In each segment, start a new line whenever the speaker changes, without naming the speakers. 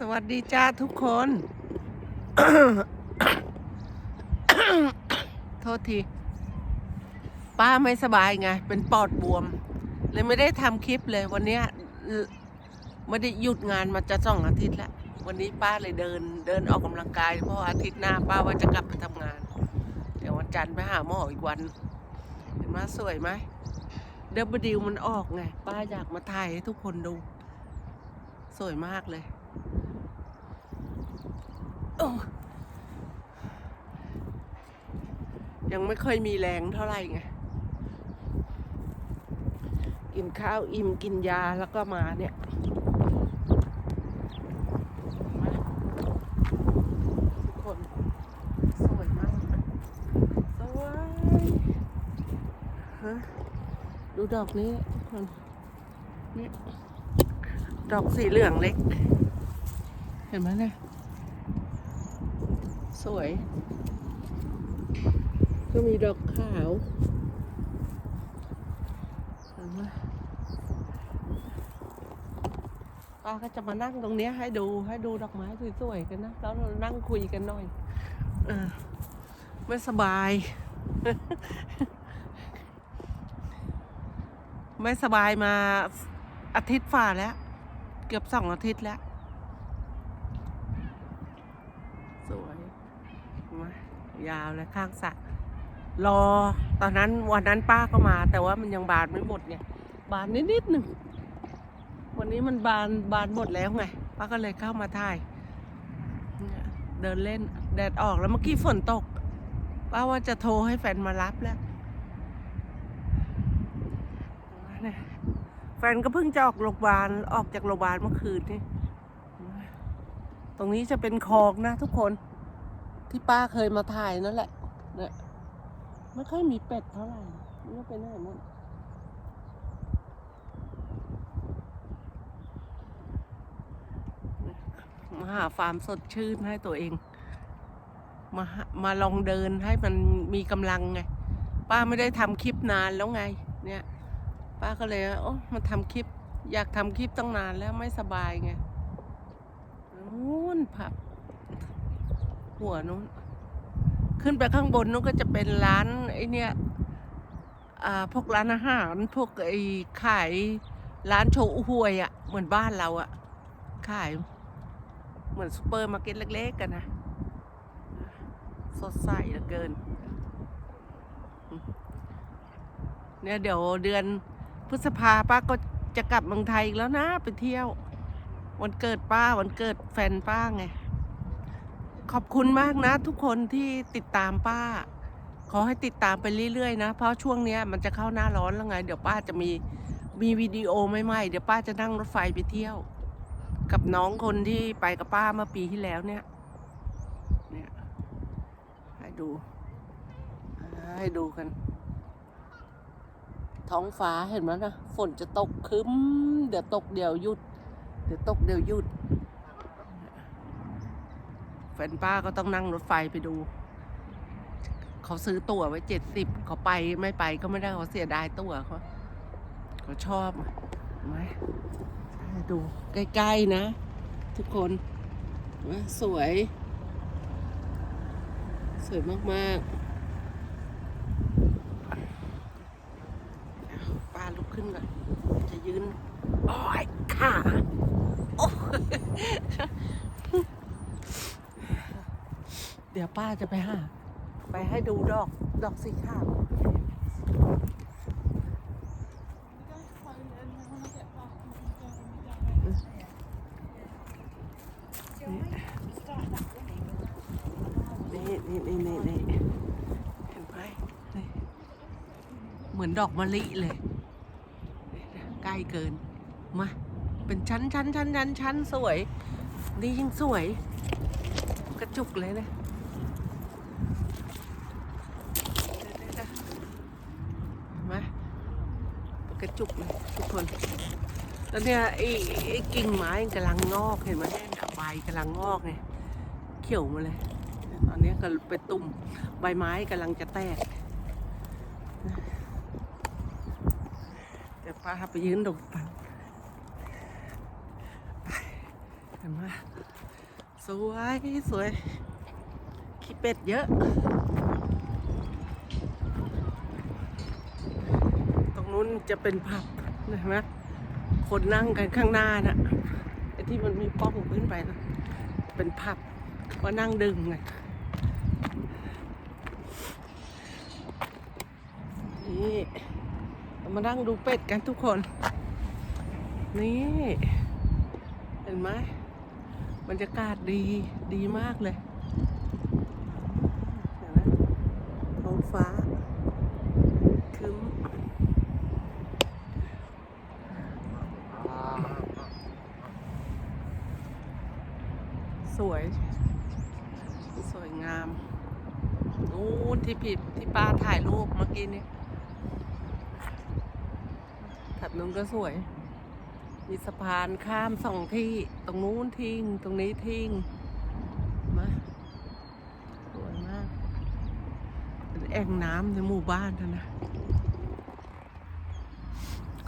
สวัสดีจ้าทุกคน โทษที ป้าไม่สบายไง เป็นปอดบวม เลยไม่ได้ทำคลิปเลย วันนี้ไม่ได้หยุดงานมาจะสองอาทิตย์แล้ว วันนี้ป้าเลยเดิน เดินออกกำลังกาย เพราะอาทิตย์หน้าป้าว่าจะกลับไปทำงาน เดี๋ยววันจันทร์ไปหาหมออีกวัน เห็นไหมสวยไหมเดบดิวมันออกไง ป้าอยากมาถ่ายให้ทุกคนดู สวยมากเลย ยังไม่ค่อยมีแรงเท่าไหร่ไง กินข้าวอิ่มกินยาแล้วก็มาเนี่ยมทุกคนสวยมากสวยฮะดูดอกนี้ทุกคนนี่ดอกสีเหลืองเล็ก เห็นไหมเนี่ย สวย ก็มีดอกขาวป้าก็จะมานั่งตรงนี้ให้ดูให้ดูดอกไม้สวยๆกันนะ แล้วเรานั่งคุยกันหน่อยอไม่สบาย ไม่สบายมาอาทิตย์ฝ่าแล้ว เกือบสองอาทิตย์แล้ว สวยมา ยาวเลยข้างสระรอ ตอนนั้นวันนั้นป้าก็มา แต่ว่ามันยังบานไม่หมดไงบานนิดๆหนึ่งวันนี้มันบานบานหมดแล้วไง ป้าก็เลยเข้ามาถ่าย เดินเล่นแดดออกแล้วเมื่อกี้ฝนตก ป้าว่าจะโทรให้แฟนมารับแล้วแฟนก็เพิ่งจะออกโรงพยาบาลออกจากโรงพยาบาลเมื่อคืนนี่ ตรงนี้จะเป็นคลองนะทุกคน ที่ป้าเคยมาถ่ายนั่นแหละเนี่ยไม่ค่อยมีเป็ดเท่าไหร่นี่เป็นไหนหมดมาหาฟาร์มสดชื่นให้ตัวเอง มามาลองเดินให้มันมีกำลังไง ป้าไม่ได้ทำคลิปนานแล้วไง เนี่ย ป้าก็เลยโอ้มาทำคลิป อยากทำคลิปตั้งนานแล้วไม่สบายไงนู้นผับ หัวนู้น ขึ้นไปข้างบนนู้นก็จะเป็นร้านไอ้เนี่ยพวกร้านอาหารพวกไอ้ขายร้านโชว์หวยอะ่ะ เหมือนบ้านเราอะ่ะ ขาย เหมือนซูเปอร์มาร์เก็ตเล็ก ๆ กันนะ สดใสเหลือเกิน เนี่ยเดี๋ยวเดือนพฤษภาป้าก็จะกลับเมืองไทยอีกแล้วนะ ไปเที่ยว วันเกิดป้าวันเกิดแฟนป้าไง ขอบคุณมากนะ ทุกคนที่ติดตามป้า ขอให้ติดตามไปเรื่อยๆนะ เพราะช่วงเนี้ยมันจะเข้าหน้าร้อนแล้วไง เดี๋ยวป้าจะมีมีวิดีโอใหม่ๆเดี๋ยวป้าจะนั่งรถไฟไปเที่ยว กับน้องคนที่ไปกับป้าเมื่อปีที่แล้วเนี่ย เนี่ยให้ดู ให้ดูกัน ท้องฟ้าเห็นไหมนะฝนจะตกคึ้ม เดี๋ยวตกเดี๋ยวหยุด เดี๋ยวตกเดี๋ยวหยุด แฟนป้าก็ต้องนั่งรถไฟไปดู เขาซื้อตั๋วไว้เจ็ดสิบเขาไปไม่ไปก็ไม่ได้เขาเสียดายตั๋วเขาเขาชอบไหมดูใกล้ๆนะ ทุกคนว่าสวย สวยมากๆป้าลุกขึ้นก่อนจะยืน โอ้ยขาโอ้ เดี๋ยวป้าจะไปหา ไปให้ดูดอกดอกสีขาวนี่นี่นี่นี่นี่เห็นไหมนี่เหมือนดอกมะลิเลย ใกล้เกิน มา เป็นชั้นชั้นชั้นชั้นชั้นสวย นี่ยิ่งสวย กระจุกเลยนะเห็นไหมเป็นก ระจุกเลยทุกคน แล้วเนี่ยไอ้ไอ้กิ่งไม้กำลังงอกเห็นไหมเนี่ยใบกำลังงอกไงเขียวมาเลย ตอนนี้ก็เป็นตุ่มใบไม้กำลังจะแตกเดี๋ยวป้าไปยืนดูปันเห็นไหมสวยสวยขี้เป็ดเยอะ ตรง นู้นจะเป็นผับเห็นไหมคนนั่งกันข้างหน้าน่ะไอ้ที่มันมีป้องขึ้นไปนะเป็นผับก็นั่งดึงไงนี่มานั่งดูเป็ดกันทุกคน นี่ เห็นไหมบรรยากาศดีดีมากเลยเห็นไหมท้องฟ้าครึ้ม สวยงามนู้นที่ผิดที่ป้าถ่ายรูปเมื่อกี้นี้ถัดนู้นก็สวย มีสะพานข้ามสองที่ ตรงนู้นทิ้ง ตรงนี้ทิ้ง มา สวยมาก เป็นแอ่งน้ำในหมู่บ้านนะ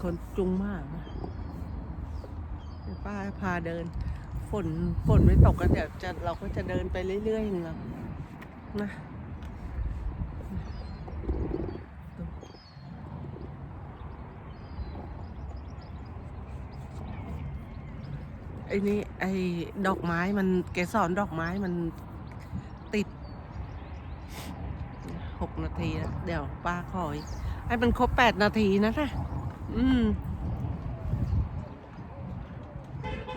คนจุงมากนะป้าพาเดิน ฝนฝนไม่ตกกันเดี๋ยวจะเราก็จะเดินไปเรื่อยๆอย่างเรานะไอ้นี่ไอ้ดอกไม้มันเกสรดอกไม้มันติดหกนาทีแล้วเดี๋ยวป้าขอให้มันครบแปดนาทีนะนะอืม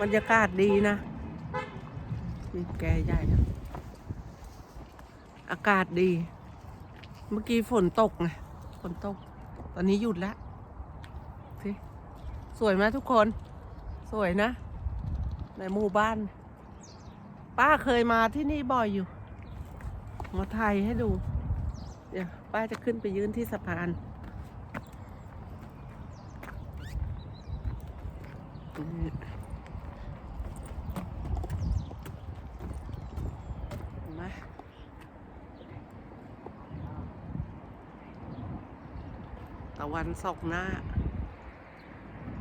บรรยากาศดีนะนี่แกใหญ่นะอากาศดี เมื่อกี้ฝนตกไงฝนตก ตอนนี้หยุดแล้วสิสวยไหมทุกคน สวยนะ ในหมู่บ้าน ป้าเคยมาที่นี่บ่อยอยู่ มาถ่ายให้ดู เดี๋ยวป้าจะขึ้นไปยืนที่สะพานนี่ เห็นไหม ตะวันสอกหน้า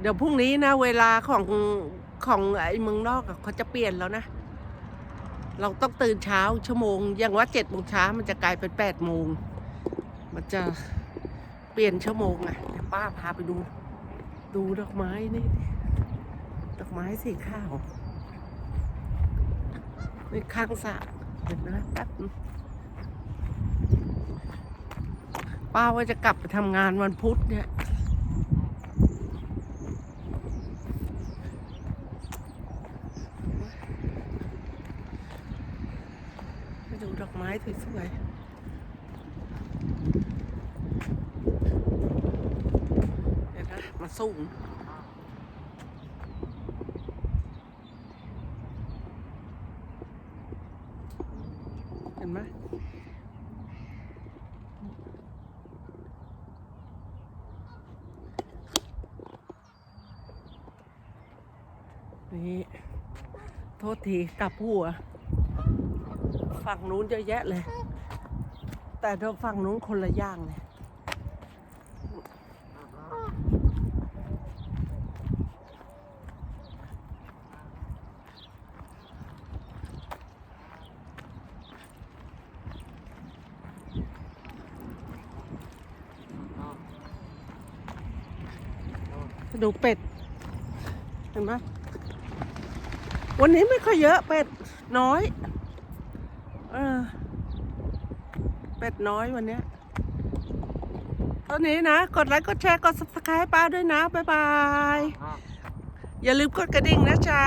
เดี๋ยวพรุ่งนี้นะ เวลาของของไอ้เมืองนอกอเขาจะเปลี่ยนแล้วนะ เราต้องตื่นเช้าชั่วโมง อย่างว่าเจ็ดโมงเช้ามันจะกลายเป็นแปดโมง มันจะเปลี่ยนชั่วโมงไงเดี๋ยวป้าพาไปดู ดูดอกไม้นี่ดิดอกไม้สีขาวนี่ข้างสระเห็นนะแป๊บนึง ป้าว่าจะกลับไปทำงานวันพุธเนี่ย ไปดูดอกไม้สวยๆเดี๋ยวนะมาสูง เห็นไหม นี่โทษทีกลับหัว ฝั่งนู้นเยอะแยะเลย แต่เราฝั่งนู้นคนละอย่างเลยดูเป็ด เห็นไหม วันนี้ไม่ค่อยเยอะเป็ดน้อยเออเป็ดน้อยวันเนี้ยเท่านี้นะ กดไลค์กดแชร์กด subscribe ให้ป้าด้วยนะ บ๊ายบาย อย่าลืมกดกระดิ่งนะจ๊ะ